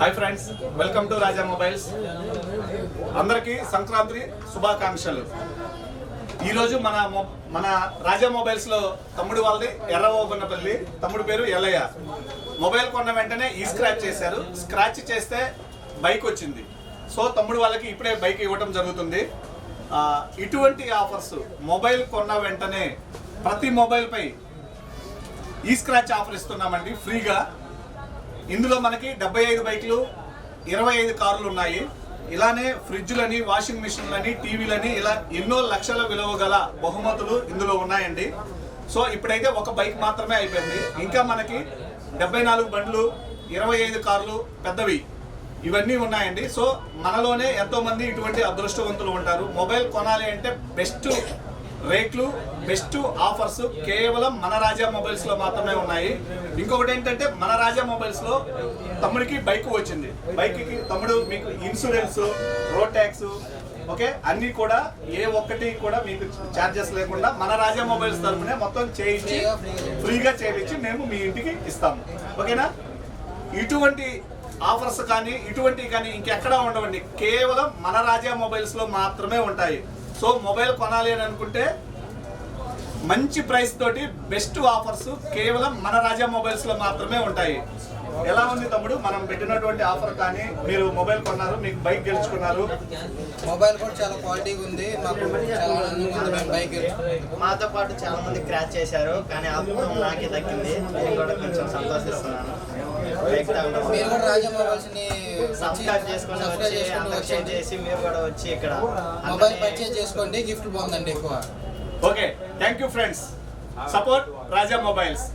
Hi friends welcome to Raja mobiles అందరికీ సంక్రాంతి శుభాకాంక్షలు. ఈరోజు మన మొ- మన రాజా మొబైల్స్లో తమ్ముడు వాళ్ళది ఎర్రవోగున్నపల్లి తమ్ముడు పేరు ఎల్లయ్య. మొబైల్ కొన్న వెంటనే ఈ స్క్రాచ్ చేశారు. స్క్రాచ్ చేస్తే బైక్ వచ్చింది. సో తమ్ముడు వాళ్ళకి ఇప్పుడే బైక్ ఇవ్వటం జరుగుతుంది. ఇటువంటి ఆఫర్స్ మొబైల్ కొన్న వెంటనే ప్రతి మొబైల్పై ఈ స్క్రాచ్ ఆఫర్ ఇస్తున్నామండి. ఫ్రీగా ఇందులో మనకి డెబ్బై ఐదు బైక్లు ఇరవై ఐదు కార్లు ఉన్నాయి. ఇలానే ఫ్రిడ్జ్లని వాషింగ్ మిషన్లని టీవీలని ఇలా ఎన్నో లక్షల విలువ గల బహుమతులు ఇందులో ఉన్నాయండి. సో ఇప్పుడైతే ఒక బైక్ మాత్రమే అయిపోయింది. ఇంకా మనకి డెబ్బై నాలుగు బండ్లు ఇరవై ఐదు కార్లు పెద్దవి. ఇవన్నీ ఉన్నాయండి. సో మనలోనే ఎంతోమంది ఇటువంటి అదృష్టవంతులు ఉంటారు. మొబైల్ కొనాలి అంటే బెస్ట్ రేట్లు బెస్ట్ ఆఫర్స్ కేవలం మన రాజా మొబైల్స్లో మాత్రమే ఉన్నాయి. ఇంకొకటి ఏంటంటే మన రాజా మొబైల్స్లో తమ్ముడికి బైక్ వచ్చింది. బైక్కి తమ్ముడు మీకు ఇన్సూరెన్స్ రోడ్ ట్యాక్స్ ఓకే? అన్ని కూడా ఏ ఒక్కటి కూడా మీకు ఛార్జెస్ లేకుండా మన రాజా మొబైల్స్ తరఫునే మొత్తం చేయించి ఫ్రీగా చేయించి మేము మీ ఇంటికి ఇస్తాము. ఓకేనా? ఇటువంటి ఆఫర్స్ కానీ ఇటువంటివి కానీ ఇంకెక్కడా ఉండవండి. కేవలం మన రాజా మొబైల్స్లో మాత్రమే ఉంటాయి. సో మొబైల్ కొనాలి అని అనుకుంటే మంచి ప్రైస్ తోటి బెస్ట్ ఆఫర్స్ కేవలం మన రాజా మొబైల్స్లో మాత్రమే ఉంటాయి. ఎలా ఉంది తమ్ముడు? మనం పెట్టినటువంటి ఆఫర్ కానీ మీరు మొబైల్ కొన్నారు మీకు బైక్ గెలుచుకున్నారు. మొబైల్ కూడా చాలా క్వాలిటీగా ఉంది. మాకు చాలా ఆనందంగా ఉంది. మేము బైక్ మాతో పాటు చాలా మంది క్రాచ్ చేశారు కానీ అద్భుతం నాకే దక్కింది. నేను కూడా కొంచెం సంతోషిస్తున్నాను. చేసి కూడా వచ్చి ఇక్కడ మొబైల్ పర్చేజ్ చేసుకోండి గిఫ్ట్ బాగుందండి ఎక్కువ. Okay thank you friends support Raja mobiles